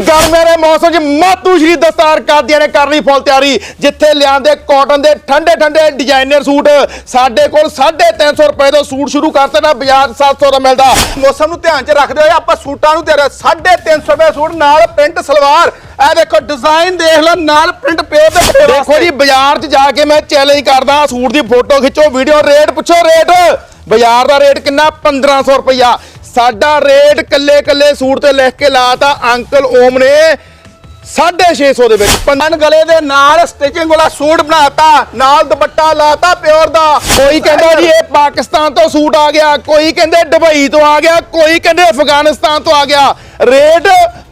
ਗਰਮੀਆਂ ਦੇ ਮੌਸਮ 'ਚ ਮਾਤੂ ਸ਼੍ਰੀ ਦਸਤਾਰ ਕਾਦੀਆਂ ਨੇ ਕਰ ਲਈ ਫੁੱਲ ਤਿਆਰੀ ਜਿੱਥੇ ਲਿਆਂਦੇ ਕਾਟਨ ਦੇ ਠੰਡੇ ਠੰਡੇ ਡਿਜ਼ਾਈਨਰ ਸੂਟ। ਸਾਡੇ ਕੋਲ 350 ਰੁਪਏ ਤੋਂ ਸੂਟ ਸ਼ੁਰੂ ਕਰਤੇ ਨਾ ਬਾਜ਼ਾਰ 700 ਦਾ ਮਿਲਦਾ। ਮੌਸਮ ਨੂੰ ਧਿਆਨ 'ਚ ਰੱਖਦੇ ਹੋਏ ਆਪਾਂ ਸੂਟਾਂ ਨੂੰ ਤੇਰੇ 350 ਰੁਪਏ ਸੂਟ ਨਾਲ ਪ੍ਰਿੰਟ ਸਲਵਾਰ। ਇਹ ਦੇਖੋ ਡਿਜ਼ਾਈਨ ਦੇਖ ਲਓ ਨਾਲ ਪ੍ਰਿੰਟ ਪੇਜ ਦੇਖੋ ਜੀ ਬਾਜ਼ਾਰ 'ਚ ਜਾ ਕੇ ਮੈਂ ਚੈਲੰਜ ਕਰਦਾ ਸੂਟ ਦੀ ਫੋਟੋ ਖਿੱਚੋ ਵੀਡੀਓ ਰੇਟ ਪੁੱਛੋ ਰੇਟ ਬਾਜ਼ਾਰ ਦਾ ਰੇਟ ਕਿੰਨਾ? 1500 ਰੁਪਇਆ ਸਾਡਾ ਰੇਟ ਕੱਲੇ ਕੱਲੇ ਸੂਟ ਤੇ ਲਿਖ ਕੇ ਲਾਤਾ ਅੰਕਲ ਓਮ ਨੇ। 650 ਦੇ ਵਿੱਚ ਪੰਨ ਗਲੇ ਦੇ ਨਾਲ ਸਟਿਚਿੰਗ ਵਾਲਾ ਸੂਟ ਬਣਾਤਾ ਨਾਲ ਦੁਪੱਟਾ ਲਾਤਾ ਪਿਓਰ ਦਾ। ਕੋਈ ਕਹਿੰਦਾ ਜੀ ਇਹ ਪਾਕਿਸਤਾਨ ਤੋਂ ਸੂਟ ਆ ਗਿਆ ਕੋਈ ਕਹਿੰਦੇ ਦੁਬਈ ਤੋਂ ਆ ਗਿਆ ਕੋਈ ਕਹਿੰਦੇ ਅਫਗਾਨਿਸਤਾਨ ਤੋਂ ਆ ਗਿਆ। ਰੇਟ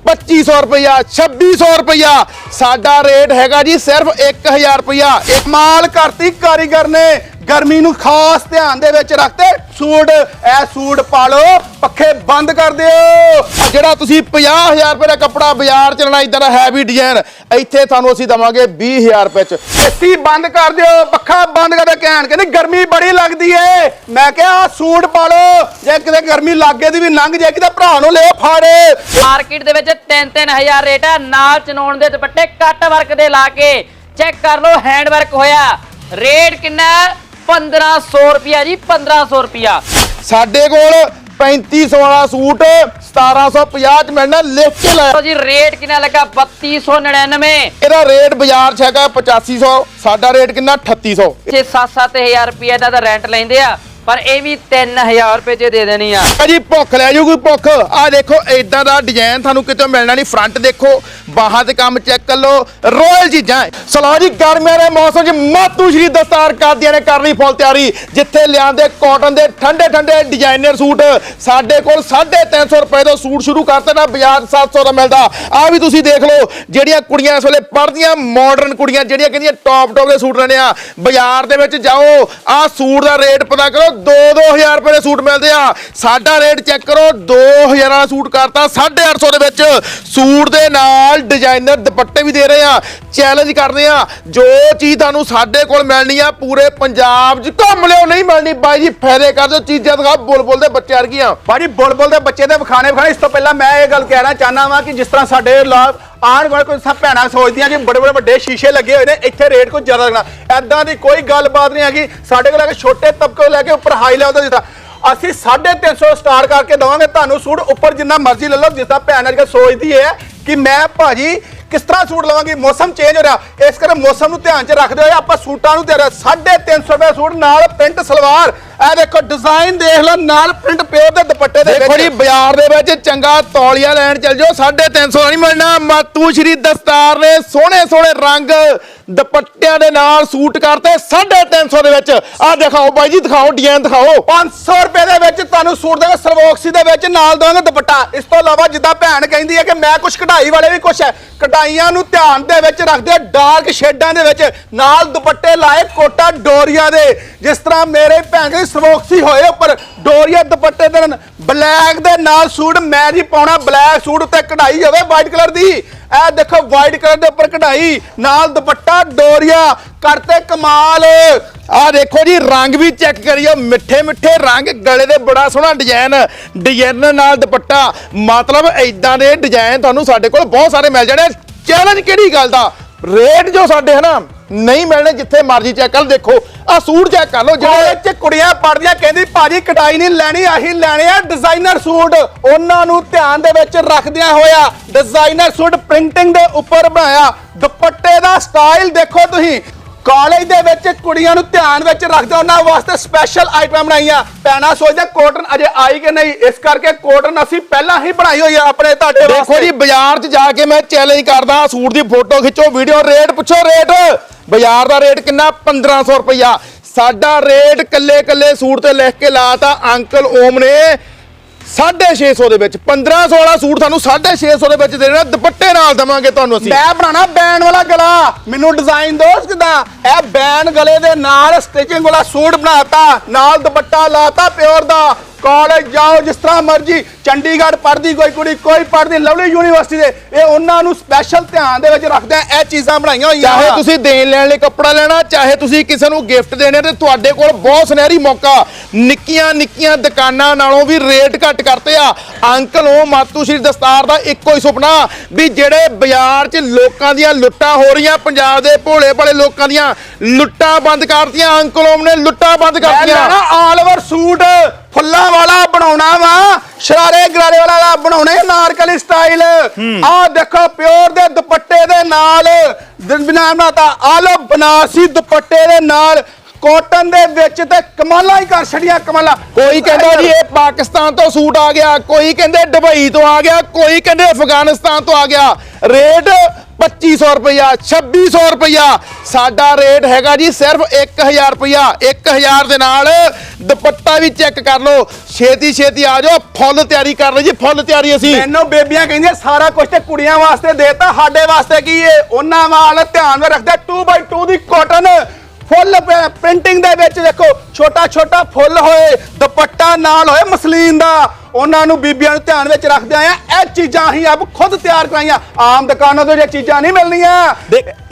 2500 ਰੁਪਇਆ 2600 ਰੁਪਇਆ ਸਾਡਾ ਰੇਟ ਹੈਗਾ ਜੀ ਸਿਰਫ 1000 ਰੁਪਇਆ ਇੱਕ ਮਾਲ ਕਰਤੀ ਕਾਰੀਗਰ ਨੇ ਗਰਮੀ ਨੂੰ ਖਾਸ ਧਿਆਨ ਦੇ ਵਿੱਚ ਰੱਖਦੇ। ਸੂਟ, ਇਹ ਸੂਟ ਪਾ ਲਓ ਪੱਖੇ ਬੰਦ ਕਰ ਦਿਓ। ਜਿਹੜਾ ਤੁਸੀਂ 50000 ਰੁਪਏ ਦਾ ਕੱਪੜਾ ਬਾਜ਼ਾਰ ਚ ਲੈਣਾ, ਇਦਾਂ ਦਾ ਹੈਵੀ ਡਿਜ਼ਾਈਨ ਇੱਥੇ ਤੁਹਾਨੂੰ ਅਸੀਂ ਦਵਾਂਗੇ 20000 ਰੁਪਏ ਚ। ਏਸੀ ਬੰਦ ਕਰ ਦਿਓ, ਪੱਖਾ ਬੰਦ ਕਰ ਦਿਓ ਕਹਿਣ ਕਹਿੰਦੇ ਗਰਮੀ ਬੜੀ ਲੱਗਦੀ ਏ। ਮੈਂ ਕਿਹਾ ਸੂਟ ਪਾ ਲਓ ਜੇ ਕਿਤੇ ਗਰਮੀ ਲੱਗੇ ਦੀ ਵੀ ਲੰਘ ਜਾਏ ਕਿਤੇ ਭਰਾ ਨੂੰ ਲੈ ਫਾੜੇ। ਮਾਰਕੀਟ ਦੇ ਵਿੱਚ 3-3000 ਰੇਟ ਹੈ ਨਾਲ ਚਨੋਣ ਦੇ ਦੁਪੱਟੇ ਕੱਟ ਵਰਕ ਦੇ ਲਾ ਕੇ ਚੈੱਕ ਕਰ ਲਓ ਹੈਂਡ ਵਰਕ ਹੋਇਆ। ਰੇਟ ਕਿੰਨਾ? 1500 ਰੁਪਿਆ ਜੀ 1500 ਰੁਪਿਆ ਸਾਡੇ ਕੋਲ 3500 ਵਾਲਾ ਸੂਟ 1750 ਚ ਮਿਲਣਾ ਲਿਖ ਕੇ ਲੈ। ਲਓ ਜੀ ਰੇਟ ਕਿੰਨਾ ਲੱਗਾ? 3299 ਇਹਦਾ ਰੇਟ ਬਾਜ਼ਾਰ 'ਚ ਹੈਗਾ 8500 ਸਾਡਾ ਰੇਟ ਕਿੰਨਾ? 3800 ਛੇ 7-7000 ਰੁਪਿਆ ਦਾ ਤਾਂ ਰੈਂਟ ਲੈਂਦੇ ਆ ਪਰ ਇਹ ਵੀ 3000 ਰੁਪਏ ਚ ਦੇ ਦੇਣੀ ਆ। ਭਾਜੀ ਭੁੱਖ ਲੈ ਜਾਊ ਕੋਈ ਭੁੱਖ। ਆ ਦੇਖੋ ਇਦਾਂ ਦਾ ਡਿਜ਼ਾਈਨ ਤੁਹਾਨੂੰ ਕਿਤੇ ਮਿਲਣਾ ਨਹੀਂ। ਫਰੰਟ ਦੇਖੋ ਬਾਹਾਂ ਤੇ ਕੰਮ ਚੈੱਕ ਕਰ ਲਓ, ਰੋਇਲ ਚੀਜ਼ਾਂ ਸਲੋ ਜੀ, ਗਰਮੀਆਂ ਦੇ ਮੌਸਮ 'ਚ ਮਾਤੂ ਸ਼੍ਰੀ ਦਸਤਾਰ ਕਾਦੀਆਂ ਨੇ ਕਰ ਲਈ ਫੁੱਲ ਤਿਆਰੀ। ਜਿੱਥੇ ਲਿਆਂਦੇ ਕਾਟਨ ਦੇ ਠੰਡੇ ਠੰਡੇ ਡਿਜ਼ਾਈਨਰ ਸੂਟ, ਸਾਡੇ ਕੋਲ 350 ਰੁਪਏ ਤੋਂ ਸੂਟ ਸ਼ੁਰੂ ਕਰਤੇ ਨਾ ਬਾਜ਼ਾਰ 700 ਦਾ ਮਿਲਦਾ। ਆ ਵੀ ਤੁਸੀਂ ਦੇਖ ਲਓ, ਜਿਹੜੀਆਂ ਕੁੜੀਆਂ ਇਸ ਵੇਲੇ ਪੜ੍ਹਦੀਆਂ ਮਾਡਰਨ ਕੁੜੀਆਂ, ਜਿਹੜੀਆਂ ਕਹਿੰਦੀਆਂ ਟੌਪ ਟੌਪ ਦੇ ਸੂਟ ਲੈਣੇ ਆ। ਬਾਜ਼ਾਰ ਦੇ ਵਿੱਚ ਜਾਓ, ਆ ਸੂਟ ਦਾ ਰੇਟ ਪਤਾ ਕਰੋ 2-2000 ਰੁਪਏ ਦੇ ਸੂਟ ਮਿਲਦੇ ਆ। ਸਾਡਾ ਰੇਟ ਚੈੱਕ ਕਰੋ 2000 ਦਾ ਸੂਟ ਕਰਤਾ 850 ਦੇ ਵਿੱਚ। ਸੂਟ ਦੇ ਨਾਲ ਡਿਜ਼ਾਈਨਰ ਦੁਪੱਟੇ ਵੀ ਦੇ ਰਹੇ ਆ ਚੈਲੰਜ ਕਰਦੇ ਆ। ਜੋ ਚੀਜ਼ ਤੁਹਾਨੂੰ ਸਾਡੇ ਕੋਲ ਮਿਲਣੀ ਆ, ਪੂਰੇ ਪੰਜਾਬ 'ਚ ਘੁੰਮ ਲਿਓ, ਨਹੀਂ ਮਿਲਣੀ, ਬਾਈ ਜੀ, ਫਾਇਦੇ ਕਰ ਦਿਓ, ਚੀਜ਼ਾਂ ਦਿਖਾ ਬੁਲਬੁਲ ਦੇ ਬੱਚੇ ਵਰਗੀਆਂ। ਭਾਜੀ ਬੁਲਬੁਲ ਦੇ ਬੱਚੇ ਦੇ ਵਿਖਾਣੇ ਵਿਖਾਣੇ ਇਸ ਤੋਂ ਪਹਿਲਾਂ ਮੈਂ ਇਹ ਗੱਲ ਕਹਿਣਾ ਚਾਹਨਾ ਵਾਂ ਕਿ ਜਿਸ ਤਰ੍ਹਾਂ ਸਾਡੇ ਲਾ- ਆਂਢ ਗੁਆਂਢ ਕੋਈ ਸਭ ਭੈਣਾਂ ਸੋਚਦੀਆਂ ਕਿ ਬੜੇ ਬੜੇ ਵੱਡੇ ਸ਼ੀਸ਼ੇ ਲੱਗੇ ਹੋਏ ਨੇ, ਇੱਥੇ ਰੇਟ ਕੁਝ ਜ਼ਿਆਦਾ ਲੱਗਣਾ। ਐਦਾਂ ਦੀ ਕੋਈ ਗੱਲਬਾਤ ਨਹੀਂ ਹੈਗੀ। ਸਾਡੇ ਕੋਲ ਹੈਗੇ ਛੋਟੇ ਤਬਕੇ ਤੋਂ ਲੈ ਕੇ ਉੱਪਰ ਹਾਈ ਲੈਵਲ ਦਾ ਜਿਸ ਤਰ੍ਹਾਂ ਅਸੀਂ 350 ਸਟਾਰ ਕਰਕੇ ਦਵਾਂਗੇ, ਤੁਹਾਨੂੰ ਸੂਟ ਉੱਪਰ ਜਿੰਨਾ ਮਰਜ਼ੀ ਲੈ ਲਓ ਜਿੱਦਾਂ ਭੈਣ ਅੱਜ ਕੱਲ੍ਹ ਸੋਚਦੀ ਹੈ ਕਿ ਮੈਂ ਭਾਜੀ ਕਿਸ ਤਰ੍ਹਾਂ ਸੂਟ ਲਵਾਂਗੀ? ਮੌਸਮ ਚੇਂਜ ਹੋ ਰਿਹਾ। ਇਸ ਕਰਕੇ ਮੌਸਮ ਨੂੰ ਧਿਆਨ 'ਚ ਰੱਖਦੇ ਹੋਏ ਆਪਾਂ ਸੂਟਾਂ ਨੂੰ ਤੇਰੇ 350 ਰੁਪਏ ਸੂਟ ਨਾਲ ਪ੍ਰਿੰਟ ਸਲਵਾਰ। ਇਹ ਦੇਖੋ ਡਿਜ਼ਾਈਨ ਦੇਖ ਲਓ ਨਾਲ ਪ੍ਰਿੰਟ ਪਿਓਰ ਦੇ ਦੁਪੱਟੇ ਦੇ ਦੇਖੋ ਜੀ ਬਾਜ਼ਾਰ ਦੇ ਵਿੱਚ ਚੰਗਾ ਤੌਲੀਆ ਲੈਣ ਚੱਲ ਜਾਓ 350 ਦਾ ਨਹੀਂ ਮਿਲਣਾ। ਮਾਤੂ ਸ਼੍ਰੀ ਦਸਤਾਰ ਨੇ ਸੋਹਣੇ ਸੋਹਣੇ ਰੰਗ ਦੁਪੱਟਿਆਂ ਦੇ ਨਾਲ ਸੂਟ ਕਰਤੇ 350 ਦੇ ਵਿੱਚ। ਆਹ ਦਿਖਾਓ ਬਾਈ ਜੀ ਦਿਖਾਓ ਡਿਜ਼ਾਈਨ ਦਿਖਾਓ। 500 ਰੁਪਏ ਦੇ ਵਿੱਚ ਤੁਹਾਨੂੰ ਸੂਟ ਦੇਗਾ ਸਰਵੋਕਸੀ ਦੇ ਵਿੱਚ ਨਾਲ ਦੋਗੇ ਦੁਪੱਟਾ। ਇਸ ਤੋਂ ਇਲਾਵਾ ਜਿੱਦਾਂ ਭੈਣ ਕਹਿੰਦੀ ਹੈ ਕਿ ਮੈਂ ਕੁਝ ਕਢਾਈ ਵਾਲੇ ਵੀ ਕੁਝ ਹੈ। ਕਢਾਈਆਂ ਨੂੰ ਧਿਆਨ ਦੇ ਵਿੱਚ ਰੱਖਦੇ ਹੋ ਡਾਰਕ ਸ਼ੇਡਾਂ ਦੇ ਵਿੱਚ ਨਾਲ ਦੁਪੱਟੇ ਲਾਏ ਕੋਟਾ ਡੋਰੀਆ ਦੇ। ਜਿਸ ਤਰ੍ਹਾਂ ਮੇਰੇ ਭੈਣ ਕਹਿੰਦੀ ਸਰਵੋਕਸੀ ਹੋਏ ਉੱਪਰ ਡੋਰੀਆ ਦੁਪੱਟੇ ਦੇ ਨਾਲ, ਬਲੈਕ ਦੇ ਨਾਲ ਸੂਟ ਮੈਂ ਜੀ ਪਾਉਣਾ, ਬਲੈਕ ਸੂਟ ਉੱਤੇ ਕਢਾਈ ਹੋਵੇ ਵਾਈਟ ਕਲਰ ਦੀ। ਇਹ ਦੇਖੋ ਵਾਈਟ ਕਲਰ ਦੇ ਉੱਪਰ ਕਢਾਈ, ਨਾਲ ਦੁਪੱਟਾ, ਡੋਰੀਆ ਕਰਤੇ ਕਮਾਲ। ਆਹ ਦੇਖੋ ਜੀ, ਰੰਗ ਵੀ ਚੈੱਕ ਕਰਿਓ, ਮਿੱਠੇ ਮਿੱਠੇ ਰੰਗ, ਗਲੇ ਦੇ ਬੜਾ ਸੋਹਣਾ ਡਿਜ਼ਾਈਨ ਡਿਜ਼ਾਈਨ ਨਾਲ ਦੁਪੱਟਾ। ਮਤਲਬ ਇਦਾਂ ਦੇ ਡਿਜ਼ਾਈਨ ਤੁਹਾਨੂੰ ਸਾਡੇ ਕੋਲ ਬਹੁਤ ਸਾਰੇ ਮਿਲ ਜਾਣੇ। ਚੈਲੰਜ ਕਿਹੜੀ ਗੱਲ ਦਾ? ਰੇਟ ਜੋ ਸਾਡੇ ਹਨਾ, ਨਹੀਂ ਮਿਲਣੇ ਜਿੱਥੇ ਮਰਜ਼ੀ ਚੈੱਕ ਕਰ ਲਓ। ਦੇਖੋ। ਆ ਸੂਟ ਚੈੱਕ ਕਰ ਲਓ ਜਿਹੜੇ 'ਚ ਕੁੜੀਆਂ ਪੜਦੀਆਂ ਕਹਿੰਦੀ ਭਾਜੀ ਕਟਾਈ ਨਹੀਂ ਲੈਣੀ, ਆਹੀ ਲੈਣੇ ਆ ਡਿਜ਼ਾਈਨਰ ਸੂਟ। ਉਹਨਾਂ ਨੂੰ ਧਿਆਨ ਦੇ ਵਿੱਚ ਰੱਖਦਿਆਂ ਹੋਇਆ ਡਿਜ਼ਾਈਨਰ ਸੂਟ ਪ੍ਰਿੰਟਿੰਗ ਦੇ ਉੱਪਰ ਬਣਾਇਆ। ਦੁਪੱਟੇ ਦਾ ਸਟਾਈਲ ਦੇਖੋ ਤੁਸੀਂ। ਕਾਲਜ ਦੇ ਵਿੱਚ ਕੁੜੀਆਂ ਨੂੰ ਧਿਆਨ ਵਿੱਚ ਰੱਖਦੇ ਉਹਨਾਂ ਵਾਸਤੇ ਸਪੈਸ਼ਲ ਆਈਟਮਾਂ ਬਣਾਈਆਂ। ਪੈਣਾ ਸੋਚਦੇ ਕੋਟਨ ਅਜੇ ਆਈ ਕਿ ਨਹੀਂ। ਇਸ ਕਰਕੇ ਕੋਟਨ ਅਸੀਂ ਪਹਿਲਾਂ ਹੀ ਬਣਾਈ ਹੋਈ ਆ ਆਪਣੇ ਤੁਹਾਡੇ ਦੇਖੋ ਜੀ, ਬਾਜ਼ਾਰ 'ਚ ਜਾ ਕੇ ਮੈਂ ਚੈਲੰਜ ਕਰਦਾ ਸੂਟ ਦੀ ਫੋਟੋ ਖਿੱਚੋ ਵੀਡੀਓ ਰੇਟ ਪੁੱਛੋ ਰੇਟ ਬਾਜ਼ਾਰ ਦਾ ਰੇਟ ਕਿੰਨਾ? 1500 ਰੁਪਇਆ ਸਾਡਾ ਰੇਟ ਕੱਲੇ ਕੱਲੇ ਸੂਟ ਤੇ ਲਿਖ ਕੇ ਲਾਤਾ। ਅੰਕਲ ਓਮ ਨੇ 650 ਦੇ ਵਿੱਚ 1500 ਵਾਲਾ ਸੂਟ ਤੁਹਾਨੂੰ 650 ਦੇ ਵਿੱਚ ਦੇਣਾ, ਦੁਪੱਟੇ ਨਾਲ ਦਵਾਂਗੇ ਤੁਹਾਨੂੰ ਅਸੀਂ। ਮੈਂ ਬਣਾਣਾ ਬੈਨ ਵਾਲਾ ਗਲਾ। ਮੈਨੂੰ ਡਿਜ਼ਾਈਨ ਦੋ ਕਿਦਾਂ? ਇਹ ਬੈਨ ਗਲੇ ਦੇ ਨਾਲ ਸਟਿਚਿੰਗ ਵਾਲਾ ਸੂਟ ਬਣਾਤਾ, ਨਾਲ ਦੁਪੱਟਾ ਲਾਤਾ ਪਿਓਰ ਦਾ। ਕਾਲਜ ਜਾਓ ਜਿਸ ਤਰ੍ਹਾਂ ਮਰਜ਼ੀ ਚੰਡੀਗੜ੍ਹ ਪੜ੍ਹਦੀ ਕੋਈ ਕੁੜੀ ਕੋਈ ਪੜ੍ਹਦੀ ਲਵਲੀ ਯੂਨੀਵਰਸਿਟੀ ਦੇ ਇਹ ਉਹਨਾਂ ਨੂੰ ਸਪੈਸ਼ਲ ਧਿਆਨ ਦੇ ਵਿੱਚ ਰੱਖਦੇ ਆ ਇਹ ਚੀਜ਼ਾਂ ਬਣਾਈਆਂ ਹੋਈਆਂ ਚਾਹੇ। ਤੁਸੀਂ ਦੇਣ ਲੈਣ ਲਈ ਕੱਪੜਾ ਲੈਣਾ ਚਾਹੇ ਤੁਸੀਂ ਕਿਸੇ ਨੂੰ ਗਿਫਟ ਦੇਣੇ ਤੇ ਤੁਹਾਡੇ ਕੋਲ ਬਹੁਤ ਸੁਨਹਿਰੀ ਮੌਕਾ। ਨਿੱਕੀਆਂ ਨਿੱਕੀਆਂ ਦੁਕਾਨਾਂ ਨਾਲੋਂ ਵੀ ਰੇਟ ਘੱਟ ਕਰਤੇ ਆ। ਅੰਕਲ ਉਹ ਮਾਤੂ ਸ਼੍ਰੀ ਦਸਤਾਰ ਦਾ ਇੱਕੋ ਹੀ ਸੁਪਨਾ ਵੀ ਜਿਹੜੇ ਬਾਜ਼ਾਰ 'ਚ ਲੋਕਾਂ ਦੀਆਂ ਲੁੱਟਾਂ ਹੋ ਰਹੀਆਂ ਪੰਜਾਬ ਦੇ ਭੋਲੇ ਭਾਲੇ ਲੋਕਾਂ ਦੀਆਂ ਲੁੱਟਾਂ ਬੰਦ ਕਰਤੀਆਂ ਅੰਕਲ ਓਮ ਨੇ ਲੁੱਟਾਂ ਬੰਦ ਕਰਤੀਆਂ। All over suit. ਫੁੱਲਾਂ ਵਾਲਾ ਬਣਾਉਣਾ ਵਾ ਸ਼ਰਾਰੇ ਗਰਾਰੇ ਵਾਲਾ ਬਣਾਉਣੇ ਨਾਰਕਲੀ ਸਟਾਈਲ ਆਹ ਦੇਖੋ ਪਿਓਰ ਦੇ ਦੁਪੱਟੇ ਦੇ ਨਾਲ ਬਿਨਾ ਬਣਾਤਾ ਆਲੋ ਬਨਾਰਸੀ ਦੁਪੱਟੇ ਦੇ ਨਾਲ ਕਾਟਨ ਦੇ ਵਿੱਚ ਤੇ ਕਮਾਲਾਂ ਹੀ ਕਰ ਛੜੀਆਂ ਕਮਾਲਾਂ। ਕੋਈ ਕਹਿੰਦਾ ਜੀ ਇਹ ਪਾਕਿਸਤਾਨ ਤੋਂ ਸੂਟ ਆ ਗਿਆ ਕੋਈ ਕਹਿੰਦੇ ਦੁਬਈ ਤੋਂ ਆ ਗਿਆ ਕੋਈ ਕਹਿੰਦੇ ਅਫਗਾਨਿਸਤਾਨ ਤੋਂ ਆ ਗਿਆ। ਰੇਟ 2500 ਰੁਪਇਆ 2600 ਰੁਪਇਆ ਸਾਡਾ ਰੇਟ ਹੈਗਾ ਜੀ ਸਿਰਫ 1000 ਰੁਪਇਆ 1000 ਦੇ ਨਾਲ ਦੁਪੱਟਾ ਵੀ ਚੈੱਕ ਕਰ ਲਓ। ਛੇਤੀ ਛੇਤੀ ਆ ਜਾਓ, ਫੁੱਲ ਤਿਆਰੀ ਕਰ ਲਈ ਜੀ, ਫੁੱਲ ਤਿਆਰੀ ਅਸੀਂ। ਮੈਨੂੰ ਬੇਬੀਆਂ ਕਹਿੰਦੀਆਂ, ਸਾਰਾ ਕੁਝ ਤੇ ਕੁੜੀਆਂ ਵਾਸਤੇ ਦੇਤਾ, ਸਾਡੇ ਵਾਸਤੇ ਕੀ ਏ? ਉਹਨਾਂ ਵਾਲ ਧਿਆਨ ਵਿੱਚ ਰੱਖਦੇ 2x2 ਦੀ ਕਾਟਨ ਫੁੱਲ ਪ੍ਰਿੰਟਿੰਗ ਦੇ ਵਿੱਚ ਦੇਖੋ ਛੋਟਾ ਛੋਟਾ ਫੁੱਲ ਹੋਏ, ਦੁਪੱਟਾ ਨਾਲ ਹੋਏ ਮਸਲੀਨ ਦਾ। ਉਹਨਾਂ ਨੂੰ ਬੀਬੀਆਂ ਨੂੰ ਧਿਆਨ ਵਿੱਚ ਰੱਖਦੇ ਆਇਆ ਇਹ ਚੀਜ਼ਾਂ ਹੀ ਆਪ ਖੁਦ ਤਿਆਰ ਕਰਾਈਆਂ। ਆਮ ਦੁਕਾਨਾਂ ਤੋਂ ਇਹ ਚੀਜ਼ਾਂ ਨਹੀਂ ਮਿਲਣੀਆਂ।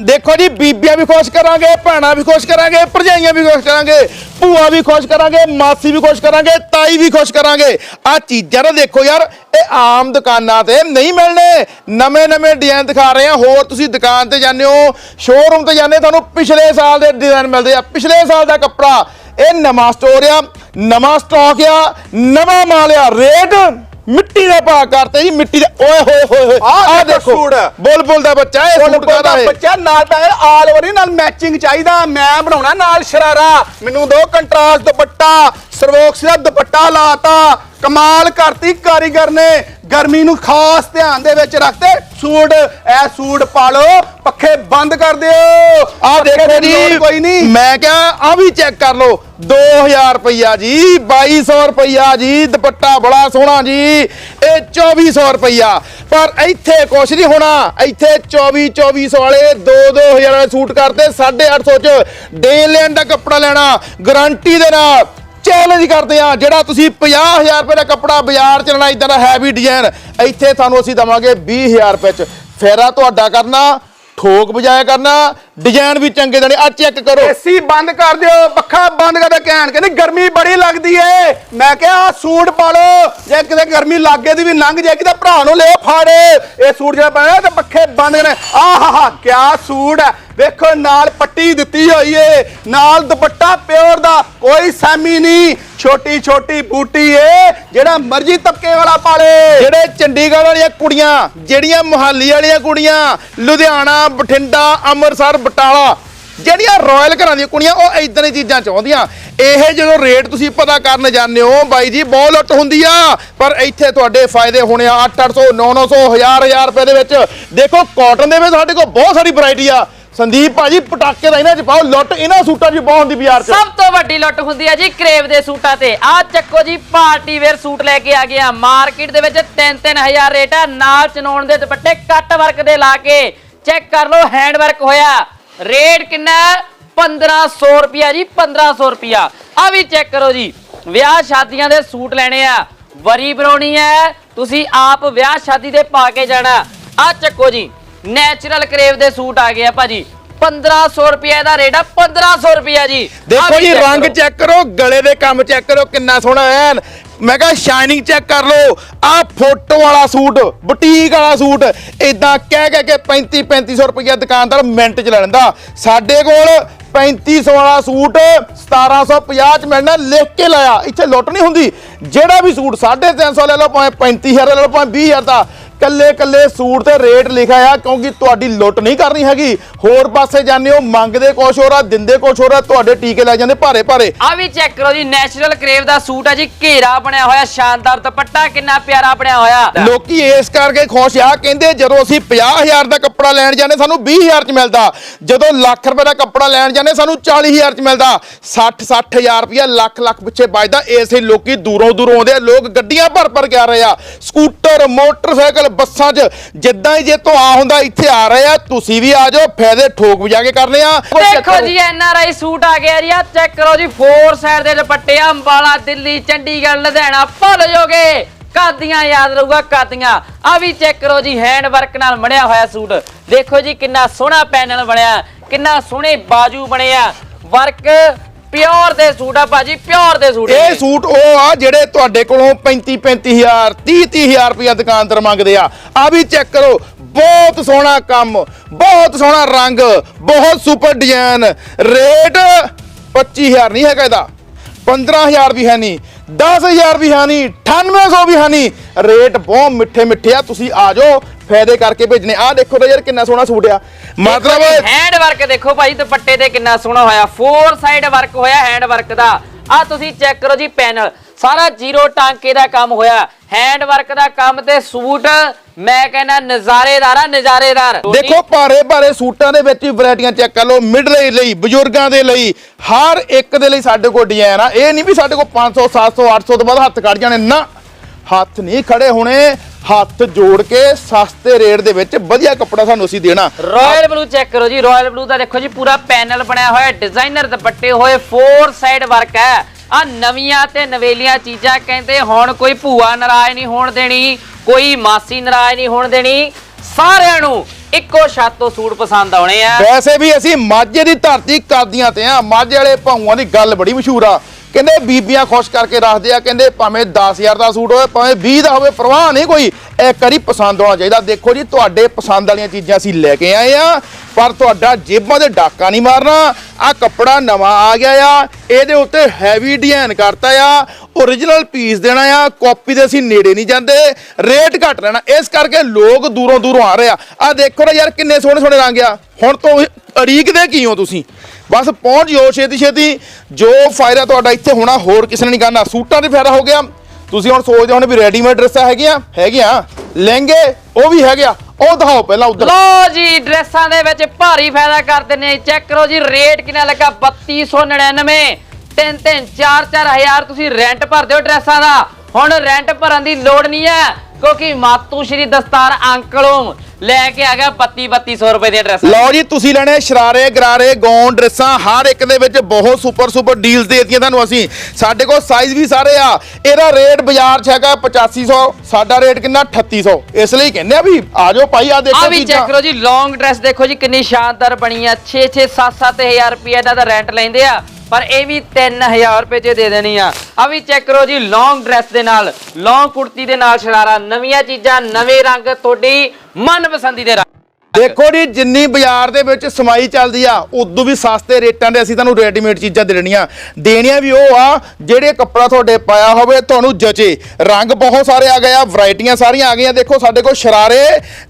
ਦੇਖੋ ਜੀ, ਬੀਬੀਆਂ ਵੀ ਖੁਸ਼ ਕਰਾਂਗੇ, ਭੈਣਾਂ ਵੀ ਖੁਸ਼ ਕਰਾਂਗੇ, ਭਰਜਾਈਆਂ ਵੀ ਖੁਸ਼ ਕਰਾਂਗੇ, ਭੂਆ ਵੀ ਖੁਸ਼ ਕਰਾਂਗੇ, ਮਾਸੀ ਵੀ ਖੁਸ਼ ਕਰਾਂਗੇ, ਤਾਈ ਵੀ ਖੁਸ਼ ਕਰਾਂਗੇ। ਆ ਚੀਜ਼ਾਂ ਨਾ ਦੇਖੋ ਯਾਰ, ਇਹ ਆਮ ਦੁਕਾਨਾਂ ਤੇ ਨਹੀਂ ਮਿਲਣੇ। ਨਵੇਂ ਨਵੇਂ ਡਿਜ਼ਾਈਨ ਦਿਖਾ ਰਹੇ ਆ ਹੋਰ ਤੁਸੀਂ ਦੁਕਾਨ ਤੇ ਜਾਂਦੇ ਹੋ ਸ਼ੋਰੂਮ ਤੇ ਜਾਂਦੇ ਤੁਹਾਨੂੰ ਪਿਛਲੇ ਸਾਲ ਦੇ ਡਿਜ਼ਾਈਨ ਮਿਲਦੇ ਆ। ਪਿਛਲੇ ਸਾਲ ਦਾ ਕੱਪੜਾ, ਇਹ ਨਵਾਂ ਸਟੋਰ ਆ। ਨਵਾਂ ਸਟਾਕ ਆ ਨਵਾਂ ਮਾਲ ਆ ਰੇਟ ਮਿੱਟੀ ਦਾ ਭਾਅ ਕਰਤੇ ਜੀ ਮਿੱਟੀ ਦਾ ਓਏ ਹੋਏ ਹੋਏ ਹੋਏ। ਆਹ ਦੇਖੋ ਸੂਟ। ਬੁਲਬੁਲ ਦਾ ਬੱਚਾ ਇਹ ਸੂਟ ਕਾਹਦਾ ਦਾ ਹੈ? ਬੱਚਾ ਨਾਲ ਪੈ ਆਲ ਓਵਰ ਨਾਲ ਮੈਚਿੰਗ ਚਾਹੀਦਾ ਮੈਂ ਬਣਾਉਣਾ ਨਾਲ ਸ਼ਰਾਰਾ। ਮੈਨੂੰ ਦੋ ਕੰਟਰਾਸਟ ਦੁਪੱਟਾ ਸਰਵੋਕਸ ਦਾ ਦੁਪੱਟਾ ਲਾਤਾ ਕਮਾਲ ਕਰਤੀ ਕਾਰੀਗਰ ਨੇ। ਗਰਮੀ ਨੂੰ ਖਾਸ ਧਿਆਨ ਦੇ ਵਿੱਚ ਰੱਖਦੇ। ਸੂਟ ਇਹ ਸੂਟ ਪਾ ਲਓ ਪੱਖੇ ਬੰਦ ਕਰ ਦਿਓ। ਆ ਦੇਖੋ ਜੀ ਕੋਈ ਨਹੀਂ। ਮੈਂ ਕਿਹਾ ਆ ਵੀ ਚੈੱਕ ਕਰ ਲਓ। 2000 ਰੁਪਈਆ ਜੀ 2200 ਰੁਪਈਆ ਜੀ ਦੁਪੱਟਾ ਬੜਾ ਸੋਹਣਾ ਜੀ ਇਹ 2400 ਰੁਪਈਆ। ਪਰ ਇੱਥੇ ਕੁਛ ਨਹੀਂ ਹੋਣਾ। ਇੱਥੇ 24 2400 ਵਾਲੇ 2 2000 ਵਾਲੇ ਸੂਟ ਕਰਦੇ 850 ਚ। ਡੇ ਲੈਣ ਦਾ ਕੱਪੜਾ ਲੈਣਾ ਗਾਰੰਟੀ ਦੇ ਨਾਲ। ਚੈਲੰਜ ਕਰਦੇ ਆ ਜਿਹੜਾ ਤੁਸੀਂ 50000 ਰੁਪਏ ਦਾ ਕੱਪੜਾ ਬਾਜ਼ਾਰ ਚ ਲੈਣਾ ਇਦਾਂ ਦਾ ਹੈਵੀ ਡਿਜ਼ਾਈਨ ਇੱਥੇ ਤੁਹਾਨੂੰ ਅਸੀਂ ਦਵਾਂਗੇ 20000 ਰੁਪਏ ਚ। ਫੇਰਾ ਤੁਹਾਡਾ ਕਰਨਾ। ਠੋਕ ਵਜਾਇਆ ਕਰਨਾ, ਡਿਜ਼ਾਈਨ ਵੀ ਚੰਗੇ ਦੇਣੇ ਆ ਚੈੱਕ ਕਰੋ। ਏਸੀ ਬੰਦ ਕਰ ਦਿਓ, ਪੱਖਾ ਬੰਦ ਕਰ ਦਿਓ, ਕਹਿਣ ਕਹਿੰਦੇ ਗਰਮੀ ਬੜੀ ਲੱਗਦੀ ਏ। ਮੈਂ ਕਿਹਾ, ਆਹ ਸੂਟ ਪਾ ਲਓ, ਜੇ ਕਿਤੇ ਗਰਮੀ ਲੱਗੇ ਦੀ ਵੀ ਲੰਘ ਜਾਏ, ਕਿਤੇ ਭਰਾ ਨੂੰ ਲਿਓ ਫਾੜ। ਇਹ ਸੂਟ ਜਿਹੜਾ ਪਾਇਆ ਤੇ ਪੱਖੇ ਬੰਦ ਕਰੇ ਆਹਾਹਾ ਕਿਆ ਸੂਟ ਹੈ ਵੇਖੋ, ਨਾਲ ਪੱਟੀ ਦਿੱਤੀ ਹੋਈ ਏ, ਨਾਲ ਦੁਪੱਟਾ ਪਿਓਰ ਦਾ, ਕੋਈ ਸੈਮੀ ਨਹੀਂ। ਛੋਟੀ ਛੋਟੀ ਬੂਟੀ ਏ, ਜਿਹੜਾ ਮਰਜ਼ੀ ਤਬਕੇ ਵਾਲਾ ਪਾਲੇ ਜਿਹੜੇ ਚੰਡੀਗੜ੍ਹ ਵਾਲੀਆਂ ਕੁੜੀਆਂ, ਜਿਹੜੀਆਂ ਮੁਹਾਲੀ ਵਾਲੀਆਂ ਕੁੜੀਆਂ, ਲੁਧਿਆਣਾ, ਬਠਿੰਡਾ, ਅੰਮ੍ਰਿਤਸਰ, ਬਟਾਲਾ, ਜਿਹੜੀਆਂ ਰਾਇਲ ਘਰਾਂ ਦੀਆਂ ਕੁੜੀਆਂ, ਉਹ ਇਦਾਂ ਦੀ ਚੀਜ਼ਾਂ ਚਾਹੁੰਦੀਆਂ। ਇਹ ਜਦੋਂ ਰੇਟ ਤੁਸੀਂ ਪਤਾ ਕਰਨ ਜਾਂਦੇ ਹੋ, ਬਾਈ ਜੀ, ਬਹੁਤ ਲੁੱਟ ਹੁੰਦੀ ਆ। ਪਰ ਇੱਥੇ ਤੁਹਾਡੇ ਫਾਇਦੇ ਹੋਣੇ ਆ 8-800 9-900 1000 1000 ਰੁਪਏ ਦੇ ਵਿੱਚ। ਦੇਖੋ ਕਾਟਨ ਦੇ ਵਿੱਚ ਸਾਡੇ ਕੋਲ ਬਹੁਤ ਸਾਰੀ ਵੈਰਾਈਟੀ ਆ। ਸੰਦੀਪ ਭਾਜੀ, ਪਟਾਕੇ ਦਾ ਇਹਨਾਂ ਚ ਪਾਓ, ਲੁੱਟ ਇਹਨਾਂ ਸੂਟਾਂ 'ਚ ਬਹੁਤ ਹੁੰਦੀ ਬਾਜ਼ਾਰ 'ਚ। ਸਭ ਤੋਂ ਵੱਡੀ ਲੁੱਟ ਹੁੰਦੀ ਹੈ ਜੀ ਕਰੇਵ ਦੇ ਸੂਟਾਂ ਤੇ। ਆਹ ਚੱਕੋ ਜੀ, ਪਾਰਟੀ ਵੇਅਰ ਸੂਟ ਲੈ ਕੇ ਆ ਗਿਆ। ਮਾਰਕੀਟ ਦੇ ਵਿੱਚ 3-3000 ਰੇਟ ਆ। ਨਾਲ ਚਨੌਣ ਦੇ ਦੁਪੱਟੇ ਕੱਟ ਵਰਕ ਦੇ ਲਾ ਕੇ ਚੈੱਕ ਕਰ ਲਓ ਹੈਂਡ ਵਰਕ ਹੋਇਆ। ਰੇਟ ਕਿੰਨਾ 1500 ਰੁਪਿਆ ਜੀ 1500 ਰੁਪਿਆ ਆ ਵੀ ਚੈੱਕ ਕਰੋ ਜੀ, ਵਿਆਹ ਸ਼ਾਦੀਆਂ ਦੇ ਸੂਟ ਲੈਣੇ ਆ। ਵਰੀ ਬਣਾਉਣੀ ਹੈ, ਤੁਸੀਂ ਆਪ ਵਿਆਹ ਸ਼ਾਦੀ ਦੇ ਪਾ ਕੇ ਜਾਣਾ। ਆ ਚੱਕੋ ਜੀ ਨੈਚੁਰਲ ਕਰੇਵ ਦੇ ਸੂਟ ਆ ਗਏ ਆ ਭਾਜੀ। 1500 ਰੁਪਏ ਦਾ ਰੇਟ ਆ 1500 ਰੁਪਿਆ ਜੀ। ਦੇਖੋ ਜੀ ਰੰਗ। ਚੈੱਕ ਕਰੋ ਗਲੇ ਦੇ ਕੰਮ ਚੈੱਕ ਕਰੋ ਕਿੰਨਾ ਸੋਹਣਾ ਐਨ ਮੈਂ ਕਿਹਾ ਸ਼ਾਈਨਿੰਗ ਚੈੱਕ ਕਰ ਲਓ। ਆਹ ਫੋਟੋ ਵਾਲਾ ਸੂਟ ਬੁਟੀਕ ਵਾਲਾ ਸੂਟ ਇਦਾਂ ਕਹਿ ਕਹਿ ਕੇ 35 3500 ਰੁਪਏ ਦੁਕਾਨਦਾਰ ਮਿੰਟ ਚ ਲੈ ਲੈਂਦਾ। ਸਾਡੇ ਕੋਲ 3500 ਵਾਲਾ ਸੂਟ 1750 ਚ ਮਿਲਣਾ ਲਿਖ ਕੇ ਲਾਇਆ। ਇੱਥੇ ਲੁੱਟ ਨਹੀਂ ਹੁੰਦੀ। ਜਿਹੜਾ ਵੀ ਸੂਟ 350 ਲੈ ਲਓ ਭਾਵੇਂ 35000 ਲੈ ਲਓ ਭਾਵੇਂ 20000 ਦਾ। ਕੱਲੇ ਕੱਲੇ ਸੂਟ ਤੇ ਰੇਟ ਲਿਖਿਆ ਆ ਕਿਉਂਕਿ ਤੁਹਾਡੀ ਲੁੱਟ ਨਹੀਂ ਕਰਨੀ ਹੈਗੀ। ਹੋਰ ਪਾਸੇ ਜਾਂਦੇ ਹੋ ਮੰਗਦੇ ਕੁਛ ਹੋਰ ਆ ਦਿੰਦੇ ਕੁਛ ਹੋਰ ਆ ਤੁਹਾਡੇ ਟੀਕੇ ਲੈ ਜਾਂਦੇ ਭਾਰੇ ਭਾਰੇ। ਆ ਵੀ ਚੈੱਕ ਕਰੋ ਜੀ ਨੈਚੁਰਲ ਕਰੇਵ ਦਾ ਸੂਟ ਹੈ ਜੀ ਘੇਰਾ ਬਣਿਆ ਹੋਇਆ ਸ਼ਾਨਦਾਰ ਦੁਪੱਟਾ ਕਿੰਨਾ ਪਿਆਰਾ ਬਣਿਆ ਹੋਇਆ। ਲੋਕੀ ਇਸ ਕਰਕੇ ਖੁਸ਼ ਆ ਕਹਿੰਦੇ ਜਦੋਂ ਅਸੀਂ 50000 ਦਾ ਕੱਪੜਾ ਲੈਣ ਜਾਂਦੇ ਸਾਨੂੰ 20000 ਚ ਮਿਲਦਾ। ਜਦੋਂ ਲੱਖ ਰੁਪਏ ਦਾ ਕੱਪੜਾ ਲੈਣ ਜਾਂਦੇ ਸਾਨੂੰ 40000 ਚ ਮਿਲਦਾ। 60 60000 ਰੁਪਇਆ ਲੱਖ ਲੱਖ ਪਿੱਛੇ ਵੱਜਦਾ। ਇਸੇ ਲੋਕੀ ਦੂਰੋਂ ਦੂਰੋਂ ਆਉਂਦੇ ਆ ਲੋਕ ਗੱਡੀਆਂ ਭਰ ਭਰ ਕੇ ਆ ਰਹੇ ਆ। ਸਕੂਟਰ ਮੋਟਰਸਾਈਕਲ ਬੱਸਾਂ 'ਚ। ਜਿੱਦਾਂ ਹੀ ਜੇ ਤੋਂ ਆ ਹੁੰਦਾ ਇੱਥੇ ਆ ਰਹੇ ਆ ਤੁਸੀਂ ਵੀ ਆ ਜਾਓ ਫਾਇਦੇ ਠੋਕ ਵਜਾ ਕੇ ਕਰਨੇ ਆ। ਦੇਖੋ ਜੀ ਐਨ ਆਰ ਆਈ ਸੂਟ ਆ ਗਿਆ ਜੀ ਆ ਚੈੱਕ ਕਰੋ ਜੀ ਫੋਰ ਸਾਈਡ ਦੇ ਦੁਪੱਟੇ ਆ, ਅੰਬਾਲਾ ਦਿੱਲੀ ਚੰਡੀਗੜ੍ਹ ਲੁਧਿਆਣਾ ਭੁੱਲ ਜਾਓਗੇ ਕਾਦੀਆਂ ਯਾਦ ਰਹੂਗਾ ਕਾਦੀਆਂ। ਆ ਵੀ ਚੈੱਕ ਕਰੋ ਜੀ ਹੈਂਡ ਵਰਕ ਨਾਲ ਬਣਿਆ ਹੋਇਆ ਸੂਟ। ਦੇਖੋ ਜੀ ਕਿੰਨਾ ਸੋਹਣਾ ਪੈਨਲ ਬਣਿਆ ਕਿੰਨਾ ਸੋਹਣੇ ਬਾਜੂ ਬਣੇ ਆ। ਵਰਕ ਪਿਓਰ ਦੇ ਸੂਟ ਆ ਭਾਜੀ ਪਿਓਰ ਦੇ ਸੂਟ ਇਹ। ਸੂਟ ਉਹ ਆ ਜਿਹੜੇ ਤੁਹਾਡੇ ਕੋਲੋਂ 35 35000 30 30000 ਰੁਪਇਆ ਦੁਕਾਨਦਾਰ ਮੰਗਦੇ ਆ। ਆ ਵੀ ਚੈੱਕ ਕਰੋ ਬਹੁਤ ਸੋਹਣਾ ਕੰਮ ਬਹੁਤ ਸੋਹਣਾ ਰੰਗ ਬਹੁਤ ਸੁਪਰ ਡਿਜ਼ਾਈਨ। ਰੇਟ 25000 ਨਹੀਂ ਹੈਗਾ ਇਹਦਾ। 15000 ਵੀ ਹੈ ਨਹੀਂ 10000 ਵੀ ਹੈ ਨਹੀਂ 9800 ਵੀ ਹੈ ਨਹੀਂ। ਰੇਟ ਬਹੁਤ ਮਿੱਠੇ ਮਿੱਠੇ ਆ ਤੁਸੀਂ ਆ ਜਾਓ ਫਾਇਦੇ ਕਰਕੇ ਭੇਜਨੇ। ਆ ਦੇਖੋ ਤਾਂ ਯਾਰ ਕਿੰਨਾ ਸੋਹਣਾ ਸੂਟ ਆ। ਮਤਲਬ ਹੈਂਡ ਵਰਕ ਦੇਖੋ ਭਾਈ ਦੁਪੱਟੇ ਤੇ ਕਿੰਨਾ ਸੋਹਣਾ ਹੋਇਆ। ਫੋਰ ਸਾਈਡ ਵਰਕ ਹੋਇਆ ਹੈਂਡ ਵਰਕ ਦਾ। ਆ ਤੁਸੀਂ ਚੈੱਕ ਕਰੋ ਜੀ ਪੈਨਲ ਸਾਰਾ ਜ਼ੀਰੋ ਟਾਂਕੇ ਦਾ ਕੰਮ ਹੋਇਆ। ਹੈਂਡ ਵਰਕ ਦਾ ਕੰਮ ਤੇ ਸੂਟ ਮੈਂ ਕਹਿੰਦਾ ਨਜ਼ਾਰੇਦਾਰ ਆ ਨਜ਼ਾਰੇਦਾਰ। ਦੇਖੋ ਭਾਰੇ ਭਾਰੇ ਸੂਟਾਂ ਦੇ ਵਿੱਚ ਵੀ ਵੈਰਾਈਟੀਆਂ ਚੈੱਕ ਕਰ ਲਓ। ਮਿਡ ਰੇਂਜ ਲਈ ਬਜ਼ੁਰਗਾਂ ਦੇ ਲਈ ਹਰ ਇੱਕ ਦੇ ਲਈ ਸਾਡੇ ਕੋਲ ਡਿਜ਼ਾਈਨ ਆ। ਇਹ ਨਹੀਂ ਵੀ ਸਾਡੇ ਕੋਲ 500 700 800 ਤੋਂ ਬਾਅਦ ਹੱਥ ਕੱਢ ਜਾਣੇ। ਨਾ ਹੱਥ ਨਹੀਂ ਖੜੇ ਹੋਣੇ। ਹੱਥ ਜੋੜ ਕੇ ਸਸਤੇ ਰੇਟ ਦੇ ਵਿੱਚ ਵਧੀਆ ਕੱਪੜਾ ਸਾਨੂੰ ਅਸੀਂ ਦੇਣਾ। ਰਾਇਲ ਬਲੂ ਚੈੱਕ ਕਰੋ ਜੀ ਰਾਇਲ ਬਲੂ ਦਾ ਦੇਖੋ ਜੀ ਪੂਰਾ ਪੈਨਲ ਬਣਿਆ ਹੋਇਆ ਡਿਜ਼ਾਈਨਰ ਦੁਪੱਟੇ ਹੋਏ ਫੋਰ ਸਾਈਡ ਵਰਕ ਹੈ। ਆ ਨਵੀਆਂ ਤੇ ਨਵੇਲੀਆਂ ਚੀਜ਼ਾਂ ਕਹਿੰਦੇ ਹੁਣ ਕੋਈ ਭੂਆ ਨਾਰਾਜ਼ ਨਹੀਂ ਹੋਣ ਦੇਣੀ ਕੋਈ ਮਾਸੀ ਨਾਰਾਜ਼ ਨਹੀਂ ਹੋਣ ਦੇਣੀ। ਸਾਰਿਆਂ ਨੂੰ ਇੱਕੋ ਛੱਤ ਤੋਂ ਸੂਟ ਪਸੰਦ ਆਉਣੇ ਆ। ਵੈਸੇ ਵੀ ਅਸੀਂ ਮਾਝੇ ਦੀ ਧਰਤੀ ਕਰਦੀਆਂ ਤੇ ਆ ਮਾਝੇ ਵਾਲੇ ਭਾਊਆਂ ਦੀ ਗੱਲ ਬੜੀ ਮਸ਼ਹੂਰ ਆ। ਕਹਿੰਦੇ ਬੀਬੀਆਂ ਖੁਸ਼ ਕਰਕੇ ਰੱਖਦੇ ਆ, ਕਹਿੰਦੇ ਭਾਵੇਂ 10000 ਦਾ ਸੂਟ ਹੋਵੇ, ਭਾਵੇਂ 20 ਦਾ ਹੋਵੇ, ਪਰਵਾਹ ਨਹੀਂ ਕੋਈ। ਇੱਕ ਵਾਰੀ ਪਸੰਦ ਆਉਣਾ ਚਾਹੀਦਾ। ਦੇਖੋ ਜੀ, ਤੁਹਾਡੇ ਪਸੰਦ ਵਾਲੀਆਂ ਚੀਜ਼ਾਂ ਅਸੀਂ ਲੈ ਕੇ ਆਏ ਆ, ਪਰ ਤੁਹਾਡਾ ਜੇਬਾਂ ਦੇ ਡਾਕਾ ਨਹੀਂ ਮਾਰਨਾ। ਆ ਕੱਪੜਾ ਨਵਾਂ ਆ ਗਿਆ ਆ, ਇਹਦੇ ਉੱਤੇ ਹੈਵੀ ਡਿਜ਼ਾਈਨ ਕਰਤਾ ਆ ਓਰੀਜਨਲ ਪੀਸ ਦੇਣਾ ਆ ਕਾਪੀ ਦੇ ਅਸੀਂ ਨੇੜੇ ਨਹੀਂ ਜਾਂਦੇ ਰੇਟ ਘੱਟ ਲੈਣਾ। ਇਸ ਕਰਕੇ ਲੋਕ ਦੂਰੋਂ ਦੂਰੋਂ ਆ ਰਹੇ ਆ। ਆ ਦੇਖੋ ਨਾ ਯਾਰ, ਕਿੰਨੇ ਸੋਹਣੇ ਸੋਹਣੇ ਰੰਗ ਆ। ਹੁਣ ਤੋਂ ਅੜੀਕਦੇ ਕੀ ਹੋ ਤੁਸੀਂ? ਬਸ ਪਹੁੰਚ ਜਾਓ, ਛੇਤੀ ਛੇਤੀ। ਜੋ ਫਾਇਦਾ ਤੁਹਾਡਾ ਇੱਥੇ ਹੋਣਾ, ਹੋਰ ਕਿਸੇ ਨੇ ਨਹੀਂ ਕਰਨਾ। ਸੂਟਾਂ ਦੇ ਫਾਇਦਾ ਹੋ ਗਿਆ। ਤੁਸੀਂ ਹੁਣ ਸੋਚਦੇ ਹੋਣੇ ਵੀ ਰੈਡੀਮੇਡ ਡਰੈਸਾਂ ਹੈਗੀਆਂ ਹੈਗੀਆਂ। ਲਹਿੰਗੇ, ਉਹ ਵੀ ਹੈਗੇ ਆ। ਉਹ ਦਿਖਾਓ ਪਹਿਲਾਂ ਉਧਰ। ਲੋ ਜੀ ਡਰੈਸਾਂ ਦੇ ਵਿੱਚ ਭਾਰੀ ਫਾਇਦਾ ਕਰ ਦਿੰਨੇ ਚੈੱਕ ਕਰੋ ਜੀ, ਰੇਟ ਕਿੰਨਾ ਲੱਗਾ? 3299 ਤਿੰਨ ਤਿੰਨ ਚਾਰ ਚਾਰ ਹਜ਼ਾਰ ਤੁਸੀਂ ਰੈਂਟ ਭਰਦੇ ਹੋ ਡਰੈਸਾਂ ਦਾ। ਹੁਣ ਰੈਂਟ ਭਰਨ ਦੀ ਲੋੜ ਨਹੀਂ ਹੈ ਕਿਉਂਕਿ ਮਾਤੂ ਸ਼੍ਰੀ ਦਸਤਾਰ ਅੰਕਲੋਂ ਲੈ ਕੇ ਆ ਗਿਆ 32 3200 ਰੁਪਏ ਦੀਆਂ ਡਰੈਸਾਂ। ਲਓ ਜੀ ਤੁਸੀਂ ਲੈਣੇ ਸ਼ਰਾਰੇ ਗਰਾਰੇ ਗੌਨ ਡਰੈਸਾਂ ਹਰ ਇੱਕ ਦੇ ਵਿੱਚ ਬਹੁਤ ਸੁਪਰ ਸੁਪਰ ਡੀਲਸ ਦੇ ਦਿੱਤੀਆਂ ਤੁਹਾਨੂੰ ਅਸੀਂ। ਸਾਡੇ ਕੋਲ ਸਾਈਜ਼ ਵੀ ਸਾਰੇ ਆ। ਇਹਦਾ ਰੇਟ ਬਾਜ਼ਾਰ 'ਚ ਹੈਗਾ 8500 ਸਾਡਾ ਰੇਟ ਕਿੰਨਾ? 3800 ਇਸ ਲਈ ਕਹਿੰਦੇ ਆ ਵੀ ਆ ਜਾਓ ਭਾਈ ਆ ਆ ਦੇਖੋ ਵੀ ਚੀਜ਼ਾਂ। ਚੈੱਕ ਕਰੋ ਜੀ ਲੌਂਗ ਡਰੈਸ ਦੇਖੋ ਜੀ ਕਿੰਨੀ ਸ਼ਾਨਦਾਰ ਬਣੀ ਆ। 6 6 7 7000 ਰੁਪਏ ਦਾ ਰੈਂਟ ਲੈਂਦੇ ਆ। ਪਰ ਇਹ ਵੀ 3000 ਰੁਪਏ 'ਚ ਦੇ ਦੇਣੀ ਆ। ਆ ਵੀ ਚੈੱਕ ਕਰੋ ਜੀ ਲੌਂਗ ਡਰੈਸ ਦੇ ਨਾਲ ਲੌਂਗ ਕੁੜਤੀ ਦੇ ਨਾਲ ਸ਼ਰਾਰਾ, ਨਵੀਆਂ ਚੀਜ਼ਾਂ, ਨਵੇਂ ਰੰਗ, ਤੁਹਾਡੀ ਮਨਪਸੰਦੀ ਦੇ ਰੰਗ। ਦੇਖੋ ਜੀ ਜਿੰਨੀ ਬਾਜ਼ਾਰ ਦੇ ਵਿੱਚ ਸਮਾਈ ਚੱਲਦੀ ਆ ਉਦੋਂ ਵੀ ਸਸਤੇ ਰੇਟਾਂ ਦੇ ਅਸੀਂ ਤੁਹਾਨੂੰ ਰੈਡੀਮੇਡ ਚੀਜ਼ਾਂ ਦੇ ਦੇਣੀਆਂ। ਦੇਣੀਆਂ ਵੀ ਉਹ ਆ ਜਿਹੜੇ ਕੱਪੜਾ ਤੁਹਾਡੇ ਪਾਇਆ ਹੋਵੇ ਤੁਹਾਨੂੰ ਜਚੇ। ਰੰਗ ਬਹੁਤ ਸਾਰੇ ਆ ਗਏ ਆ ਵੈਰਾਈਟੀਆਂ ਸਾਰੀਆਂ ਆ ਗਈਆਂ। ਦੇਖੋ ਸਾਡੇ ਕੋਲ ਸ਼ਰਾਰੇ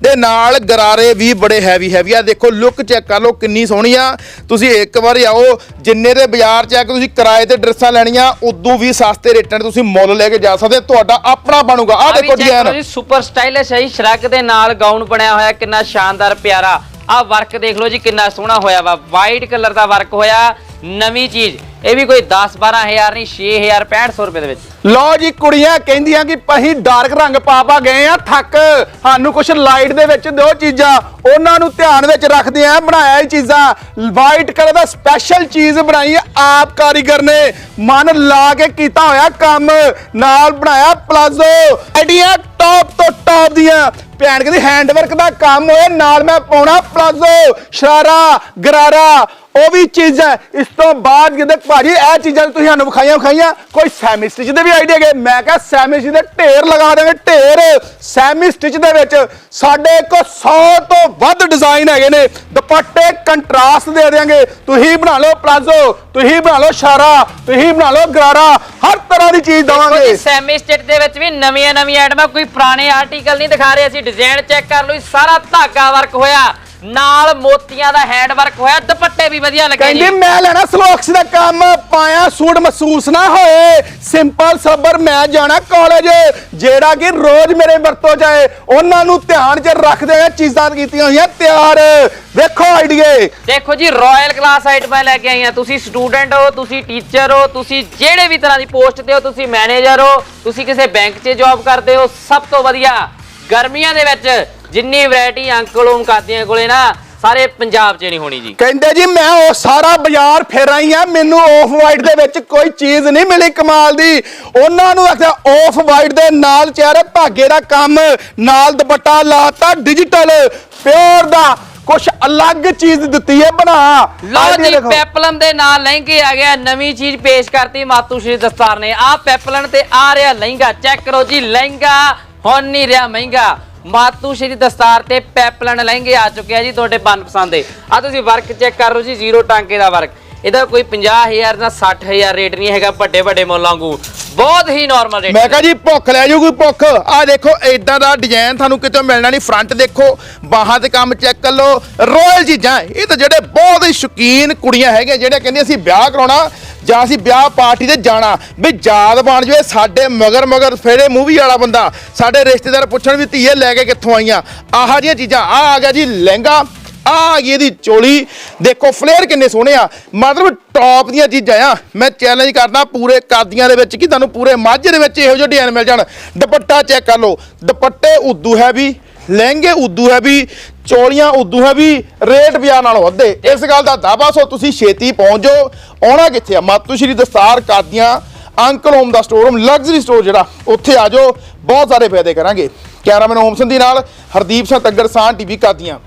ਦੇ ਨਾਲ ਗਰਾਰੇ ਵੀ ਬੜੇ ਹੈਵੀ ਹੈਵੀ ਆ। ਦੇਖੋ ਲੁੱਕ ਚੈੱਕ ਕਰ ਲਓ ਕਿੰਨੀ ਸੋਹਣੀ ਆ। ਤੁਸੀਂ ਇੱਕ ਵਾਰੀ ਆਓ ਜਿੰਨੇ ਦੇ ਬਾਜ਼ਾਰ ਚ ਆ ਕੇ ਤੁਸੀਂ ਕਿਰਾਏ ਤੇ ਡਰੈਸਾਂ ਲੈਣੀਆਂ ਉਦੋਂ ਵੀ ਸਸਤੇ ਰੇਟਾਂ ਤੇ ਤੁਸੀਂ ਮੁੱਲ ਲੈ ਕੇ ਜਾ ਸਕਦੇ ਤੁਹਾਡਾ ਆਪਣਾ ਬਣੂਗਾ। ਆ ਦੇਖੋ ਡਿਜ਼ਾਈਨ ਸੁਪਰ ਸਟਾਈਲਿਸ਼ ਹੈ ਜੀ ਸ਼ਰਗ ਦੇ ਨਾਲ ਗਾਊਨ ਬਣਿਆ ਹੋਇਆ ਕਿੰਨਾ ਸ਼ਾਨਦਾਰ ਪਿਆਰਾ। ਆ ਵਰਕ ਦੇਖ ਲਓ ਜੀ, ਕਿੰਨਾ ਸੋਹਣਾ ਹੋਇਆ ਵਾ। ਵਾਈਟ ਕਲਰ ਦਾ ਵਰਕ ਹੋਇਆ। ਨਵੀਂ ਚੀਜ਼। ਇਹ ਵੀ ਕੋਈ 10 12000 ਨਹੀਂ 6000 6500 ਰੁਪਏ ਦੇ ਵਿੱਚ। ਲਓ ਜੀ, ਕੁੜੀਆਂ ਕਹਿੰਦੀਆਂ ਕਿ ਅਸੀਂ ਡਾਰਕ ਰੰਗ ਪਾ ਪਾ ਗਏ ਆ, ਥੱਕ। ਸਾਨੂੰ ਕੁਝ ਲਾਈਟ ਦੇ ਵਿੱਚ ਦਿਓ ਚੀਜ਼ਾਂ। ਉਹਨਾਂ ਨੂੰ ਧਿਆਨ ਵਿੱਚ ਰੱਖਦੇ ਆ, ਬਣਾਇਆ ਇਹ ਚੀਜ਼ਾਂ। ਵਾਈਟ ਕਲਰ ਦਾ ਸਪੈਸ਼ਲ ਚੀਜ਼ ਬਣਾਈ ਹੈ ਆਪ ਕਾਰੀਗਰ ਨੇ। ਮਨ ਲਾ ਕੇ ਕੀਤਾ ਹੋਇਆ ਕੰਮ। ਨਾਲ ਬਣਾਇਆ ਪਲਾਜ਼ੋ ਆਈਡੀਆ ਟੌਪ ਤੋਂ ਟੌਪ ਦੀਆਂ। ਭੈਣ ਕਹਿੰਦੀ ਹੈਂਡਵਰਕ ਦਾ ਕੰਮ ਹੋਏ, ਨਾਲ ਮੈਂ ਪਾਉਣਾ ਪਲਾਜ਼ੋ ਸ਼ਰਾਰਾ, ਗਰਾਰਾ, ਉਹ ਵੀ ਚੀਜ਼। ਹੈ ਇਸ ਤੋਂ ਬਾਅਦ ਕਹਿੰਦੇ, ਭਾਜੀ, ਇਹ ਚੀਜ਼ਾਂ ਤੁਸੀਂ ਸਾਨੂੰ ਵਿਖਾਈਆਂ ਵਿਖਾਈਆਂ ਕੋਈ ਸੈਮੀ ਸਟਿਚ ਦੇ ਵੀ ਆਈਡੀਆ ਗਏ ਮੈਂ ਕਿਹਾ ਸੈਮੀ ਸਟਿਚ ਦੇ ਢੇਰ ਲਗਾ ਦੇਵੇ ਢੇਰ ਸੈਮੀ ਸਟਿਚ ਦੇ ਵਿੱਚ। ਸਾਡੇ ਕੋਲ 100 ਤੋਂ ਵੱਧ ਡਿਜ਼ਾਈਨ ਹੈਗੇ ਨੇ। ਦੁਪੱਟੇ ਕੰਟਰਾਸਟ ਦੇ ਦੇਾਂਗੇ ਤੁਸੀਂ ਬਣਾ ਲਓ ਪਲਾਜ਼ੋ ਤੁਸੀਂ ਬਣਾ ਲਓ ਸ਼ਾਰਾ ਤੁਸੀਂ ਬਣਾ ਲਓ ਗਰਾਰਾ। ਹਰ ਤਰ੍ਹਾਂ ਦੀ ਚੀਜ਼ ਦਵਾਂਗੇ। ਸੈਮੀ ਸਟੇਟ ਦੇ ਵਿੱਚ ਵੀ ਨਵੀਆਂ ਨਵੀਆਂ ਆਈਟਮਾਂ ਕੋਈ ਪੁਰਾਣੇ ਆਰਟੀਕਲ ਨਹੀਂ ਦਿਖਾ ਰਹੇ। ਅਸੀਂ ਡਿਜ਼ਾਈਨ ਚੈੱਕ ਕਰ ਲਓ ਸਾਰਾ ਧਾਗਾ ਵਰਕ ਹੋਇਆ। ਨਾਲ ਮੋਤੀਆਂ ਦਾ ਹੈਂਡ ਵਰਕ ਹੋਇਆ ਦੁਪੱਟੇ ਵੀ ਵਧੀਆ ਲੱਗੇ ਕਹਿੰਦੀ ਜੀ। ਮੈਂ ਲੈਣਾ ਸਲੋਕਸ ਦਾ ਕੰਮ ਪਾਇਆ ਸੂਟ ਮਹਿਸੂਸ ਨਾ ਹੋਏ। ਸਿੰਪਲ ਸਬਰ ਮੈਂ ਜਾਣਾ ਕਾਲਜ ਜਿਹੜਾ ਕਿ ਰੋਜ਼ ਮੇਰੇ ਵਰਤੋਂ ਜਾਏ ਉਹਨਾਂ ਨੂੰ ਧਿਆਨ 'ਚ ਰੱਖਦੇ ਹੋਏ ਚੀਜ਼ਾਂ ਕੀਤੀਆਂ ਹੋਈਆਂ ਤਿਆਰ। ਵੇਖੋ ਆਈਡੀਏ ਦੇਖੋ ਜੀ ਰਾਇਲ ਕਲਾਸ ਆਈਟਮਾਂ ਲੈ ਕੇ ਆਈਆਂ ਤੁਸੀਂ ਸਟੂਡੈਂਟ ਹੋ ਤੁਸੀਂ ਟੀਚਰ ਹੋ ਤੁਸੀਂ ਜਿਹੜੇ ਵੀ ਤਰ੍ਹਾਂ ਦੀ ਪੋਸਟ ਤੇ ਹੋ ਤੁਸੀਂ ਮੈਨੇਜਰ ਹੋ ਤੁਸੀਂ ਕਿਸੇ ਬੈਂਕ 'ਚ ਜੌਬ ਕਰਦੇ ਹੋ ਸਭ ਤੋਂ ਵਧੀਆ। ਗਰਮੀਆਂ ਦੇ ਵਿੱਚ ਜਿੰਨੀ ਵੈਰਾਈਟੀ ਅੰਕਲ ਓਮ ਕਾਦੀਆਂ ਕੋਲੇ ਨਾ ਸਾਰੇ ਪੰਜਾਬ 'ਚ ਨਹੀਂ ਹੋਣੀ ਜੀ। ਕਹਿੰਦੇ ਜੀ ਮੈਂ ਉਹ ਸਾਰਾ ਬਾਜ਼ਾਰ ਫੇਰ ਆਈ ਆ ਮੈਨੂੰ ਆਫ ਵਾਈਟ ਦੇ ਵਿੱਚ ਕੋਈ ਚੀਜ਼ ਨਹੀਂ ਮਿਲੀ ਕਮਾਲ ਦੀ। ਉਹਨਾਂ ਨੂੰ ਆਖਿਆ ਆਫ ਵਾਈਟ ਦੇ ਨਾਲ ਚਿਹਰੇ ਧਾਗੇ ਦਾ ਕੰਮ ਨਾਲ ਦੁਪੱਟਾ ਲਾਤਾ ਡਿਜੀਟਲ ਪਿਓਰ ਦਾ। ਕੁਛ ਅਲੱਗ ਚੀਜ਼ ਦਿੱਤੀ ਹੈ ਬਣਾ। ਲਓ ਜੀ। ਪੈਪਲਮ ਦੇ ਨਾਲ ਲਹਿੰਗੇ ਆ ਗਿਆ ਨਵੀਂ ਚੀਜ਼ ਪੇਸ਼ ਕਰਤੀ ਮਾਤੂ ਸ਼੍ਰੀ ਦਸਤਾਰ ਨੇ। ਆ ਪੈਪਲਮ ਤੇ ਆ ਰਿਹਾ ਲਹਿੰਗਾ ਚੈੱਕ ਕਰੋ ਜੀ ਲਹਿੰਗਾ ਹੁਣ ਨਹੀਂ ਰਿਹਾ ਮਹਿੰਗਾ। ਮਾਤੂ ਸ਼੍ਰੀ ਦਸਤਾਰ ਤੇ ਪੈਪਲਨ ਲਹਿੰਗੇ ਆ ਚੁੱਕੇ ਆ ਜੀ ਤੁਹਾਡੇ ਮਨਪਸੰਦ ਦੇ। ਆ ਤੁਸੀਂ ਵਰਕ ਚੈੱਕ ਕਰ ਲਓ ਜੀ ਜ਼ੀਰੋ ਟਾਂਕੇ ਦਾ ਵਰਕ। ਇਹਦਾ ਕੋਈ 50000 ਨਾ 60000 ਰੇਟ ਨਹੀਂ ਹੈਗਾ ਵੱਡੇ ਵੱਡੇ ਮੁੱਲਾਂ ਵਾਂਗੂ। ਬਹੁਤ ਹੀ ਨਾਰਮਲ ਰੇਟ ਮੈਂ ਕਹਾਂ ਜੀ ਭੁੱਖ ਲੈ ਜਾਊ ਕੋਈ ਭੁੱਖ। ਆ ਦੇਖੋ ਇਦਾਂ ਦਾ ਡਿਜ਼ਾਈਨ ਤੁਹਾਨੂੰ ਕਿਤੇ ਮਿਲਣਾ ਨਹੀਂ। ਫਰੰਟ ਦੇਖੋ ਬਾਹਾਂ ਤੇ ਕੰਮ ਚੈੱਕ ਕਰ ਲਓ। ਰਾਇਲ ਚੀਜ਼ਾਂ ਇਹ ਤਾਂ ਜਿਹੜੇ ਬਹੁਤ ਹੀ ਸ਼ੌਕੀਨ ਕੁੜੀਆਂ ਹੈਗੀਆਂ ਜਿਹੜੇ ਕਹਿੰਦੀਆਂ ਅਸੀਂ ਵਿਆਹ ਕਰਾਉਣਾ ਜਾਂ ਅਸੀਂ ਵਿਆਹ ਪਾਰਟੀ ਤੇ ਜਾਣਾ। ਵੀ ਯਾਦ ਬਣ ਜਾਵੇ ਸਾਡੇ ਮਗਰ ਮਗਰ ਫੇਰੇ ਮੂਵੀ ਵਾਲਾ ਬੰਦਾ, ਸਾਡੇ ਰਿਸ਼ਤੇਦਾਰ ਪੁੱਛਣ ਵੀ ਧੀਏ ਲੈ ਕੇ ਕਿੱਥੋਂ ਆਈਆਂ। ਆਹ ਜੀਆਂ ਚੀਜ਼ਾਂ, ਆ ਆ ਗਿਆ ਜੀ ਲਹਿੰਗਾ, ਆ ਆ ਗਈ ਇਹਦੀ ਚੋਲੀ। ਦੇਖੋ ਫਲੇਅਰ ਕਿੰਨੇ ਸੋਹਣੇ ਆ। ਮਤਲਬ ਟੌਪ ਦੀਆਂ ਚੀਜ਼ਾਂ ਆ। ਮੈਂ ਚੈਲੰਜ ਕਰਦਾ ਪੂਰੇ ਕਾਦੀਆਂ ਦੇ ਵਿੱਚ ਕਿ ਤੁਹਾਨੂੰ ਪੂਰੇ ਮਾਝੇ ਦੇ ਵਿੱਚ ਇਹੋ ਜਿਹੇ ਡਿਜ਼ਾਈਨ ਮਿਲ ਜਾਣ। ਦੁਪੱਟਾ ਚੈੱਕ ਕਰ ਲਓ। ਦੁਪੱਟੇ ਉਦੋਂ ਹੈ ਵੀ ਲਹਿੰਗੇ ਉਦੋਂ ਹੈ ਵੀ ਚੋਲੀਆਂ ਉਦੋਂ ਹੈ ਵੀ ਰੇਟ ਬਾਜ਼ਾਰ ਨਾਲੋਂ ਅੱਧੇ। ਇਸ ਗੱਲ ਦਾ ਦਾਵਾ ਸੋ ਤੁਸੀਂ ਛੇਤੀ ਪਹੁੰਚ ਜਾਓ। ਆਉਣਾ ਕਿੱਥੇ ਆ? ਮਾਤੂ ਸ਼੍ਰੀ ਦਸਤਾਰ ਕਾਦੀਆਂ, ਅੰਕਲ ਹੋਮ ਦਾ ਸਟੋਰ ਹੋਮ ਲਗਜ਼ਰੀ ਸਟੋਰ ਜਿਹੜਾ, ਉੱਥੇ ਆ ਜਾਓ। ਬਹੁਤ ਸਾਰੇ ਫਾਇਦੇ ਕਰਾਂਗੇ। ਕੈਮਰਾਮੈਨ ਹੋਮ ਸੰਧੀ ਨਾਲ ਹਰਦੀਪ ਸਿੰਘ ਤੱਗਰ ਸਾਹ ਟੀਵੀ ਕਾਦੀਆਂ।